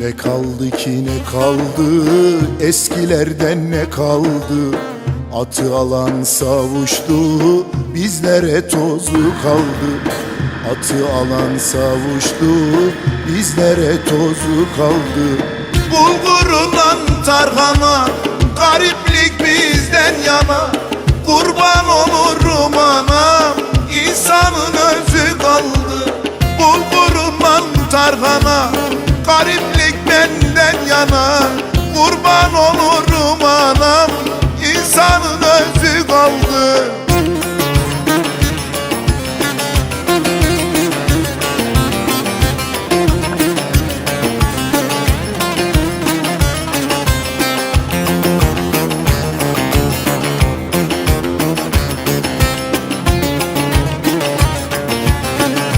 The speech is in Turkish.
Ne kaldı ki ne kaldı? Eskilerden ne kaldı? Atı alan savuştu bizlere tozu kaldı. Atı alan savuştu bizlere tozu kaldı. Bulgurulan tarhana gariplik bizden yana. Kurban olurum anam insanın özü kaldı. Bulgurumdan tarhana gariplik bilemem Kurban olur